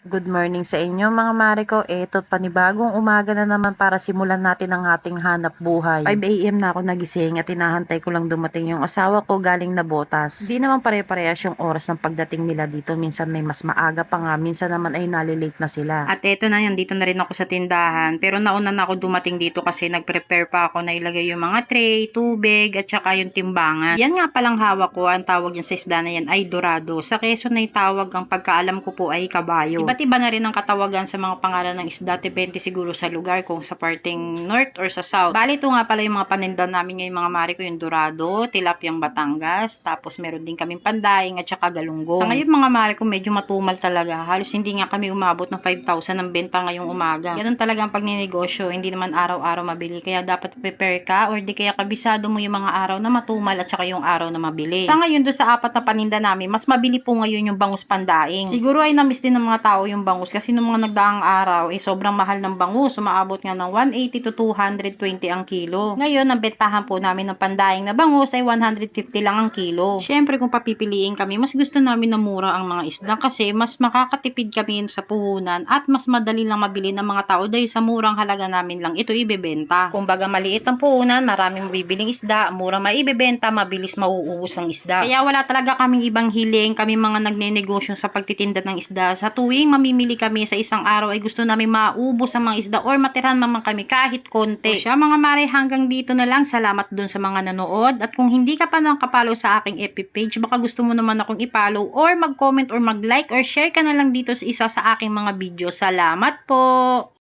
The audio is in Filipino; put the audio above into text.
Good morning sa inyo mga Mariko. Eto panibagong umaga na naman para simulan natin ang ating hanap buhay. 5am na ako nagising at hinahantay ko lang dumating yung asawa ko galing na botas. Hindi naman pare-parehas yung oras ng pagdating nila dito. Minsan may mas maaga pa nga, minsan naman ay nalilate na sila. At eto na yan, dito na rin ako sa tindahan. Pero nauna na ako dumating dito kasi nag-prepare pa ako na ilagay yung mga tray, tubig, at saka yung timbangan. Yan nga palang hawak ko, ang tawag yan sa isda na yan ay dorado. Sa Quezon ay tawag ang pagkaalam ko po ay kabayo. Iba't iba na rin ang katawagan sa mga pangalan ng isda, depende siguro sa lugar kung sa parting north or sa south. Bali ito nga pala yung mga paninda namin ngayon mga mari ko, yung dorado, tilapyang Batangas, tapos meron din kaming pandaing at saka galunggong. Sa ngayon mga mari ko, medyo matumal talaga. Halos hindi nga kami umabot ng 5,000 ng benta ngayong umaga. Ganun talaga ang pagninegosyo, hindi naman araw-araw mabili. Kaya dapat prepare ka or di kaya kabisado mo yung mga araw na matumal at saka yung araw na mabili. Sa ngayon doon sa apat na paninda namin, mas mabili po ngayon yung bangus pandaing. Siguro ay namiss din ng mga tao yung bangus kasi nung mga nagdaang araw, eh sobrang mahal ng bangus. Umaabot nga ng 180 to 220 ang kilo. Ngayon, ang bentahan po namin ng pandaing na bangus ay 150 lang ang kilo. Siyempre, kung papipiliin kami, mas gusto namin na mura ang mga isda kasi mas makakatipid kami sa puhunan at mas madali lang mabili ng mga tao dahil sa murang halaga namin lang ito ibebenta. Kumbaga maliit ang puhunan, maraming mabibiling isda, murang maibebenta, mabilis mauubos ang isda. Kaya wala talaga kaming ibang hiling, kami mga nagnenegosyo sa pagtitinda ng isda. Sa tuwing mamimili kami sa isang araw ay gusto namin maubos ang mga isda or matirahan man kami kahit konti. O siya mga mare, hanggang dito na lang. Salamat dun sa mga nanood. At kung hindi ka pa nakapalo sa aking FB page, baka gusto mo naman akong ipollow or mag-comment or mag-like or share ka na lang dito sa isa sa aking mga video. Salamat po!